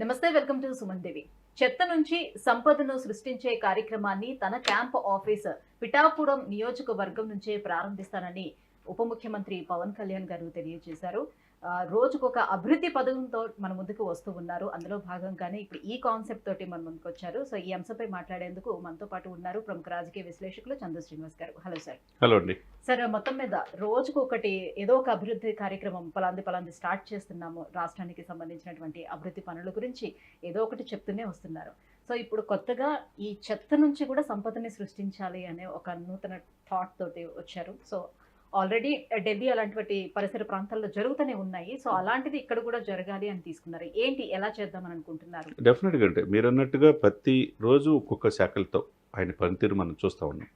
నమస్తే welcome to Suman దేవి చెత్త నుంచి సంపదను సృష్టించే కార్యక్రమాన్ని తన క్యాంప్ ఆఫీసర్ పిఠాపురం నియోజకవర్గం నుంచే ప్రారంభిస్తానని ఉప ముఖ్యమంత్రి పవన్ కళ్యాణ్ గారు తెలియజేశారు. రోజుకొక అభివృద్ధి పథకంతో మన ముందుకు వస్తూ ఉన్నారు. అందులో భాగంగానే ఇప్పుడు ఈ కాన్సెప్ట్ తోటి మన ముందుకు వచ్చారు సో ఈ అంశంపై మాట్లాడేందుకు మనతో పాటు ఉన్నారు ప్రముఖ రాజకీయ విశ్లేషకులు చందు శ్రీనివాస్ గారు. Hello sir. హలో అండి. సార్ మొత్తం మీద రోజుకు ఒకటి ఏదో ఒక అభివృద్ధి కార్యక్రమం పలాంది పలాంది స్టార్ట్ చేస్తున్నాము. రాష్ట్రానికి సంబంధించినటువంటి అభివృద్ధి పనుల గురించి ఏదో ఒకటి చెప్తూనే వస్తున్నారు. సో ఇప్పుడు కొత్తగా ఈ చెత్త నుంచి కూడా సంపదని సృష్టించాలి అనే ఒక నూతన థాట్ తోటి వచ్చారు. సో ఆల్రెడీ ఢిల్లీ అలాంటి పరిసర ప్రాంతాల్లో జరుగుతూనే ఉన్నాయి. సో అలాంటిది ఇక్కడ కూడా జరగాలి అని తీసుకున్నారు. ఏంటి? ఎలా చేద్దామని అనుకుంటున్నారు? డెఫినెట్గా అంటే మీరు అన్నట్టుగా ప్రతి రోజు ఒక్కొక్క శాఖలతో ఆయన పనితీరు మనం చూస్తూ ఉన్నాం.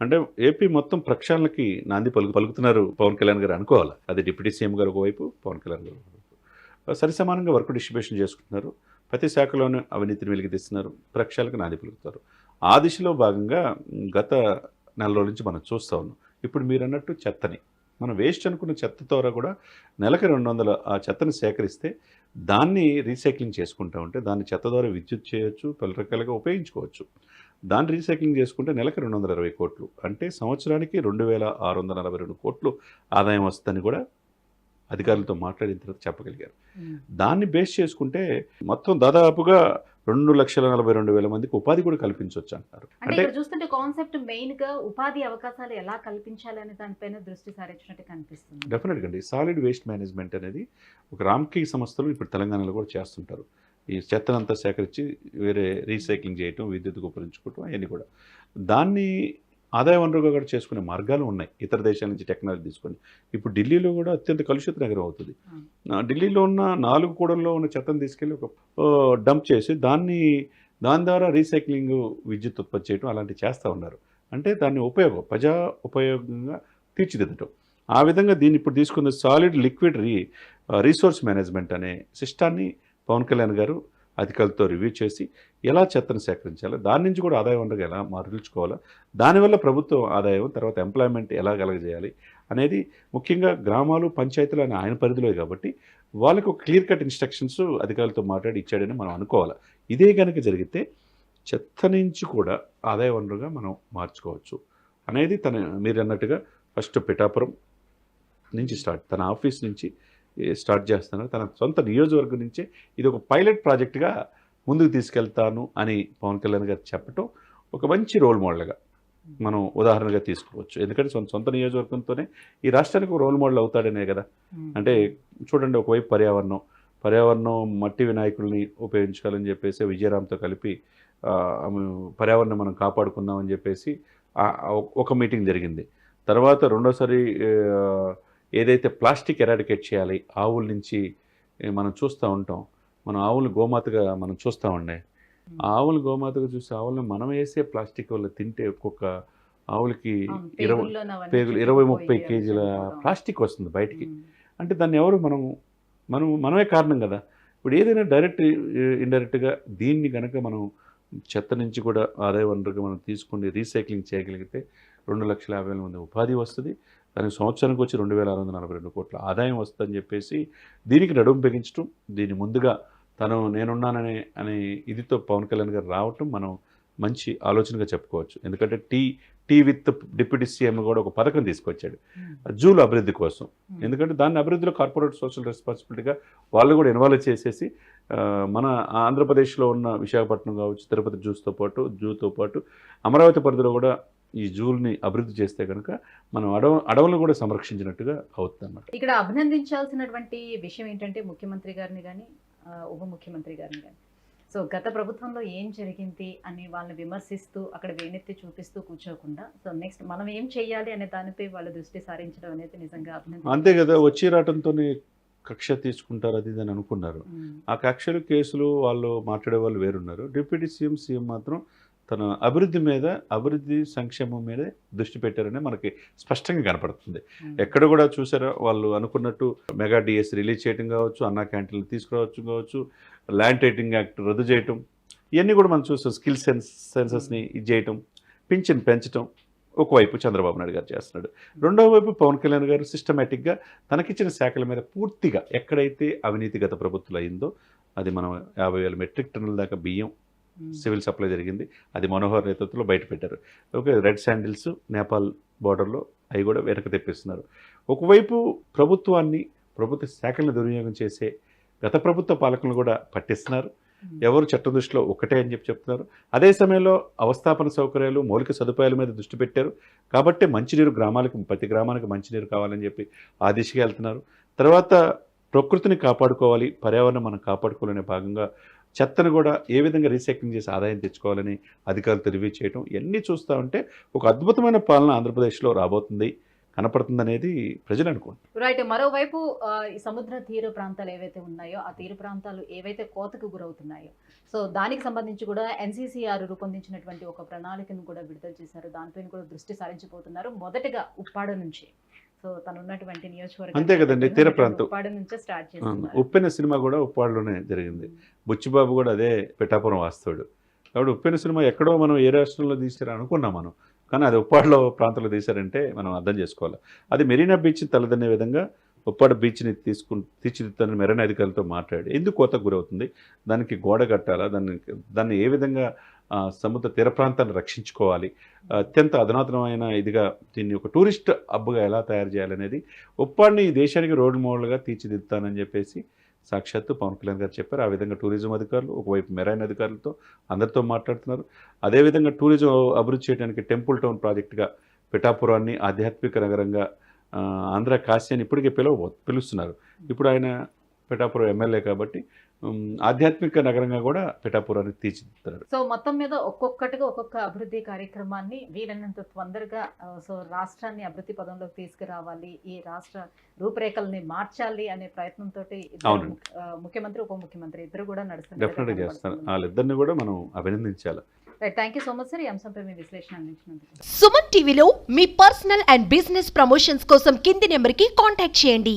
అంటే ఏపీ మొత్తం ప్రక్షాళనకి నాంది పలుకు పలుకుతున్నారు పవన్ కళ్యాణ్ గారు అనుకోవాలి? అది డిప్యూటీ సీఎం గారు ఒకవైపు పవన్ కళ్యాణ్ గారు సరిసమానంగా సరి సమానంగా వర్క్ డిస్ట్రిబ్యూషన్ చేసుకుంటున్నారు. ప్రతి శాఖలోనూ అవినీతిని వెలికితీస్తున్నారు. ప్రక్షాళనకు నాంది పలుకుతారు. ఆ దిశలో భాగంగా గత నెల రోజుల నుంచి మనం చూస్తూ ఉన్నాం. ఇప్పుడు మీరు అన్నట్టు చెత్తని. మనం వేస్ట్ అనుకున్న చెత్త ద్వారా కూడా నెలకి రెండు వందల ఆ చెత్తని సేకరిస్తే దాన్ని రీసైక్లింగ్ చేసుకుంటా ఉంటే దాన్ని చెత్త ద్వారా విద్యుత్ చేయొచ్చు పలు రకాలుగా ఉపయోగించుకోవచ్చు. దాన్ని రీసైక్లింగ్ చేసుకుంటే నెలకి రెండు వందల ఇరవై కోట్లు. అంటే సంవత్సరానికి రెండు వేల ఆరు వందల నలభై రెండు కోట్లు ఆదాయం వస్తుందని కూడా అధికారులతో మాట్లాడిన తర్వాత చెప్పగలిగారు. దాన్ని బేస్ చేసుకుంటే మొత్తం దాదాపుగా రెండు లక్షల నలభై రెండు వేల మందికి ఉపాధి కూడా కల్పించవచ్చు అంటారు అంటే చూస్తుంటే కాన్సెప్ట్ మెయిన్గా ఉపాధి అవకాశాలు ఎలా కల్పించాలి అనే దానిపైన దృష్టి సారించినట్టు కనిపిస్తుంది డెఫినెట్గా అండి. సాలిడ్ వేస్ట్ మేనేజ్మెంట్ అనేది ఒక రామ్కీ సంస్థలు ఇప్పుడు తెలంగాణలో కూడా చేస్తుంటారు. ఈ చెత్తనంతా సేకరించి వేరే రీసైక్లింగ్ చేయటం విద్యుత్తుకు ఉపయోగించుకోవటం అవన్నీ కూడా. దాన్ని ఆదాయ వనరుగా కూడా చేసుకునే మార్గాలు ఉన్నాయి ఇతర దేశాల నుంచి టెక్నాలజీ తీసుకొని. ఇప్పుడు ఢిల్లీలో కూడా అత్యంత కలుషిత నగరం అవుతుంది. ఢిల్లీలో ఉన్న నాలుగు కూడల్లో ఉన్న చెత్తను తీసుకెళ్ళి ఒక డంప్ చేసి దాన్ని దాని ద్వారా రీసైక్లింగ్ విద్యుత్ ఉత్పత్తి చేయడం అలాంటివి చేస్తూ ఉన్నారు. అంటే దాన్ని ఉపయోగం ప్రజా ఉపయోగంగా తీర్చిదిద్దటం. ఆ విధంగా దీన్ని ఇప్పుడు తీసుకున్న solid liquid re resource management అనే సిస్టాన్ని పవన్ కళ్యాణ్ గారు అధికారులతో రివ్యూ చేసి ఎలా చెత్తను సేకరించాలో దాని నుంచి కూడా ఆదాయ వనరుగా ఎలా మార్చుకోవాలో దానివల్ల ప్రభుత్వం ఆదాయం తర్వాత ఎంప్లాయ్మెంట్ ఎలా కలగజేయాలి అనేది ముఖ్యంగా గ్రామాలు పంచాయతీలు అనే ఆయన పరిధిలో కాబట్టి వాళ్ళకు క్లియర్ కట్ ఇన్స్ట్రక్షన్స్ అధికారులతో మాట్లాడి ఇచ్చాడని మనం అనుకోవాలి. ఇదే కనుక జరిగితే చెత్త నుంచి కూడా ఆదాయ వనరుగా మనం మార్చుకోవచ్చు అనేది తన మీరు అన్నట్టుగా ఫస్ట్ పిఠాపురం నుంచి స్టార్ట్ తన ఆఫీస్ నుంచి స్టార్ట్ చేస్తాను. తన సొంత నియోజకవర్గం నుంచే ఇది ఒక పైలట్ ప్రాజెక్ట్గా ముందుకు తీసుకెళ్తాను అని పవన్ కళ్యాణ్ గారు చెప్పటం ఒక మంచి రోల్ మోడల్గా మనం ఉదాహరణగా తీసుకోవచ్చు. ఎందుకంటే సొంత సొంత నియోజకవర్గంతోనే ఈ రాష్ట్రానికి ఒక రోల్ మోడల్ అవుతాడనే కదా. అంటే చూడండి ఒకవైపు పర్యావరణం. పర్యావరణం మట్టి వినాయకుల్ని ఉపయోగించుకోవాలని చెప్పేసి విజయరామ్తో కలిపి పర్యావరణం మనం కాపాడుకుందాం అని చెప్పేసి ఒక మీటింగ్ జరిగింది. తర్వాత రెండోసారి ఏదైతే ప్లాస్టిక్ ఎరాడికేట్ చేయాలి ఆవుల నుంచి మనం చూస్తూ ఉంటాం. మనం ఆవులు గోమాతగా మనం చూస్తూ ఉండే. ఆవులు గోమాతగా చూసి ఆవులను మనం వేసే ప్లాస్టిక్ వల్ల తింటే ఒక్కొక్క ఆవులకి ఇరవై పేగులు ఇరవై ముప్పై కేజీల ప్లాస్టిక్ వస్తుంది బయటికి. అంటే దాన్ని ఎవరు మనం మనం మనమే కారణం కదా. ఇప్పుడు ఏదైనా డైరెక్ట్ ఇండైరెక్ట్గా దీన్ని కనుక మనం చెత్త నుంచి కూడా ఆదాయ వనరుగా మనం తీసుకుని రీసైక్లింగ్ చేయగలిగితే రెండు లక్షల యాభై వేల మంది ఉపాధి వస్తుంది. దానికి సంవత్సరానికి వచ్చి రెండు వేల ఆరు వందల నలభై రెండు కోట్ల ఆదాయం వస్తుందని చెప్పేసి దీనికి నడుము బిగించడం దీన్ని ముందుగా తను నేనున్నాననే అనే ఇదితో పవన్ కళ్యాణ్ గారు రావటం మనం మంచి ఆలోచనగా చెప్పుకోవచ్చు. ఎందుకంటే tea tea with deputy CM కూడా ఒక పథకం తీసుకొచ్చాడు. జూలు అభివృద్ధి కోసం. ఎందుకంటే దాన్ని అభివృద్ధిలో కార్పొరేట్ సోషల్ రెస్పాన్సిబిలిటీగా వాళ్ళు కూడా ఇన్వాల్వ్ చేసేసి మన ఆంధ్రప్రదేశ్లో ఉన్న విశాఖపట్నం కావచ్చు తిరుపతి జూస్తో పాటు జూతో పాటు అమరావతి పరిధిలో కూడా ఈ జూల్ని అభివృద్ధి చేస్తే కనుక మనం అడవ అడవులను కూడా సంరక్షించినట్టుగా అవుతుంది అన్నమాట ఇక్కడ అభినందించాల్సినటువంటి విషయం ఏంటంటే ముఖ్యమంత్రి గారిని కానీ ఉప ముఖ్యమంత్రి గారిని కానీ సో గత ప్రభుత్వంలో ఏం జరిగింది అని వాళ్ళని విమర్శిస్తూ అక్కడ వేణెత్తి చూపిస్తూ కూర్చోకుండా సో నెక్స్ట్ మనం ఏం చేయాలి అనే దానిపై వాళ్ళ దృష్టి సారించడం అనేది నిజంగా అంతే కదా వచ్చి రావడంతోనే కక్ష తీసుకుంటారు అది అని అనుకున్నారు. ఆ కక్షలు కేసులు వాళ్ళు మాట్లాడే వాళ్ళు వేరున్నారు. డిప్యూటీ సీఎం సీఎం మాత్రం తన అభివృద్ధి మీద అభివృద్ధి సంక్షేమం మీద దృష్టి పెట్టారని మనకి స్పష్టంగా కనపడుతుంది. ఎక్కడ కూడా చూసారా వాళ్ళు అనుకున్నట్టు మెగా డిఎస్ రిలీజ్ చేయడం కావచ్చు అన్నా క్యాంటీన్లు తీసుకురావచ్చు కావచ్చు ల్యాండ్ టైటింగ్ యాక్ట్ రద్దు చేయటం ఇవన్నీ కూడా మనం చూస్తాం స్కిల్ సెన్స్ సెన్సెస్ని ఇది చేయటం పింఛన్ పెంచటం ఒకవైపు చంద్రబాబు నాయుడు గారు చేస్తున్నాడు. రెండో వైపు పవన్ కళ్యాణ్ గారు సిస్టమేటిక్గా తనకిచ్చిన శాఖల మీద పూర్తిగా ఎక్కడైతే అవినీతి గత ప్రభుత్వం అయిందో అది మనం యాభై వేల మెట్రిక్ టన్నుల దాకా బియ్యం. సివిల్ సప్లై జరిగింది. అది మనోహర్ నేతృత్వంలో బయట పెట్టారు. ఓకే రెడ్ శాండిల్స్ నేపాల్ బార్డర్లో అవి కూడా వెనక్కి తెప్పిస్తున్నారు. ఒకవైపు ప్రభుత్వాన్ని ప్రభుత్వ శాఖలను దుర్వినియోగం చేసే గత ప్రభుత్వ పాలకులను కూడా పట్టిస్తున్నారు. ఉమ్. ఎవరు చట్ట దృష్టిలో ఒకటే అని చెప్పి చెప్తున్నారు. అదే సమయంలో అవస్థాపన సౌకర్యాలు మౌలిక సదుపాయాల మీద దృష్టి పెట్టారు. కాబట్టి మంచినీరు గ్రామాలకు ప్రతి గ్రామానికి మంచినీరు కావాలని చెప్పి ఆ దిశగా వెళ్తున్నారు. తర్వాత ప్రకృతిని కాపాడుకోవాలి పర్యావరణం మనం కాపాడుకోవాలనే భాగంగా చెత్తను కూడా ఏ విధంగా రీసైక్లింగ్ చేసి ఆదాయం తెచ్చుకోవాలని అధికారులు చేయడం ఇవన్నీ చూస్తూ ఉంటే ఒక అద్భుతమైన పాలన ఆంధ్రప్రదేశ్లో రాబోతుంది కనపడుతుందనేది ప్రజలు అనుకోండి రైట్. మరోవైపు ఈ సముద్ర తీర ప్రాంతాలు ఏవైతే ఉన్నాయో ఆ తీర ప్రాంతాలు ఏవైతే కోతకు గురవుతున్నాయో సో దానికి సంబంధించి కూడా ఎన్సీసీఆర్ రూపొందించినటువంటి ఒక ప్రణాళికను కూడా విడుదల చేశారు. దానిపైన కూడా దృష్టి సారించబోతున్నారు మొదటగా ఉప్పాడ నుంచి. సో తను ఉన్నటువంటి నియోజకవర్గం అంతే కదండి, తీర ప్రాంతం. ఉప్పాడ నుంచే స్టార్ట్ చేస్తున్నారు. ఉప్పెన సినిమా కూడా ఉప్పాడులోనే జరిగింది. బుచ్చిబాబు కూడా అదే పిఠాపురం వాస్తాడు కాబట్టి ఉప్పెన సినిమా ఎక్కడో మనం ఏ రాష్ట్రంలో తీసారు అనుకున్నాం మనం. కానీ అది ఉప్పాడులో ప్రాంతంలో తీశారంటే మనం అర్థం చేసుకోవాలి. అది మెరీనా బీచ్ తలదన్నే విధంగా ఉప్పాడ బీచ్ని తీసుకు తీర్చిదిద్దాలని మెరైన్ అధికారులతో మాట్లాడి ఎందుకు కోతకు గురవుతుంది? దానికి గోడ కట్టాలా? దాన్ని దాన్ని ఏ విధంగా సముద్ర తీర ప్రాంతాన్ని రక్షించుకోవాలి. అత్యంత అధునాతనమైన ఇదిగా దీన్ని ఒక టూరిస్ట్ హబ్గా ఎలా తయారు చేయాలనేది ఉప్పాడిని ఈ దేశానికి రోడ్ మోడల్గా తీర్చిదిద్దుతానని చెప్పేసి సాక్షాత్తు పవన్ కళ్యాణ్ గారు చెప్పారు. ఆ విధంగా టూరిజం అధికారులు ఒకవైపు మెరైన్ అధికారులతో అందరితో మాట్లాడుతున్నారు. అదేవిధంగా టూరిజం అభివృద్ధి చేయడానికి టెంపుల్ టౌన్ ప్రాజెక్టుగా పిఠాపురాన్ని ఆధ్యాత్మిక నగరంగా ఆంధ్ర కాశీ అని ఇప్పటికే పిలవ పిలుస్తున్నారు. ఇప్పుడు ఆయన పిఠాపురం ఎమ్మెల్యే కాబట్టి ఆధ్యాత్మిక నగరంగా కూడా పిఠాపురాన్ని తీర్చిదిద్దుతారు. సో మొత్తం మీద ఒక్కొక్కటిగా ఒక్కొక్క అభివృద్ధి కార్యక్రమాన్ని వీలైనంత తొందరగా సో రాష్ట్రాన్ని అభివృద్ధి పదంలోకి తీసుకురావాలి ఈ రాష్ట్ర రూపురేఖల్ని మార్చాలి అనే ప్రయత్నంతో. ముఖ్యమంత్రి ఉప ముఖ్యమంత్రి ఇద్దరు కూడా డెఫినెట్గా చేస్తారు వాళ్ళిద్దరిని కూడా మనం అభినందించాలి. Thank you so much sir ఈ అంశంపై మీ విశ్లేషణ అందించినందుకు. సుమన్ టీవీలో మీ పర్సనల్ అండ్ బిజినెస్ ప్రమోషన్స్ కోసం కింది నెంబర్కి కాంటాక్ట్ చేయండి.